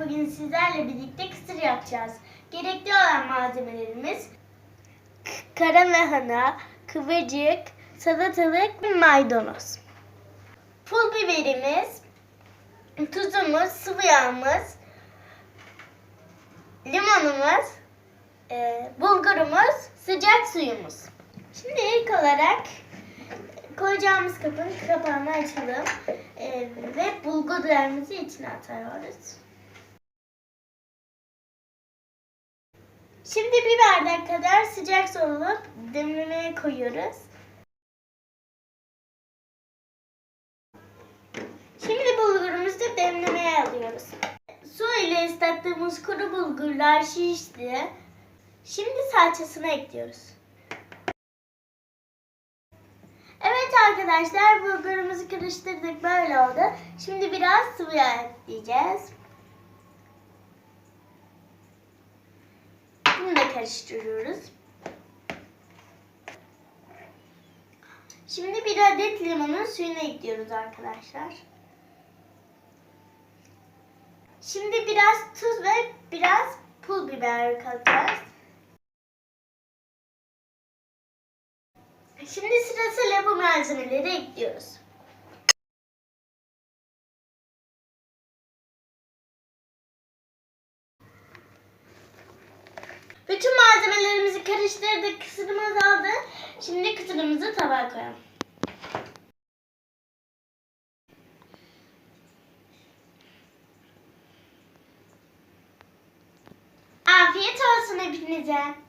bugün sizlerle birlikte kısır yapacağız. Gerekli olan malzemelerimiz kara lahana, kıvırcık, salatalık ve maydanoz. Pul biberimiz, tuzumuz, sıvı yağımız, limonumuz, e, bulgurumuz, sıcak suyumuz. Şimdi ilk olarak koyacağımız kabın kapağını açalım e, ve bulgurlarımızı içine atıyoruz. Şimdi bir bardak kadar sıcak su alıp demlemeye koyuyoruz. Şimdi bulgurumuzu demlemeye alıyoruz. Su ile ıslattığımız kuru bulgurlar şişti. Şimdi salçasını ekliyoruz. Evet arkadaşlar bulgurumuzu karıştırdık böyle oldu. Şimdi biraz sıvı yağ ekleyeceğiz. Karıştırıyoruz. Şimdi bir adet limonun suyunu ekliyoruz arkadaşlar. Şimdi biraz tuz ve biraz pul biber katacağız. Şimdi sırasıyla bu malzemeleri ekliyoruz. Karıştırdık, kısırımız aldı. Şimdi kısırımızı tabağa koyalım. Afiyet olsun hepinize.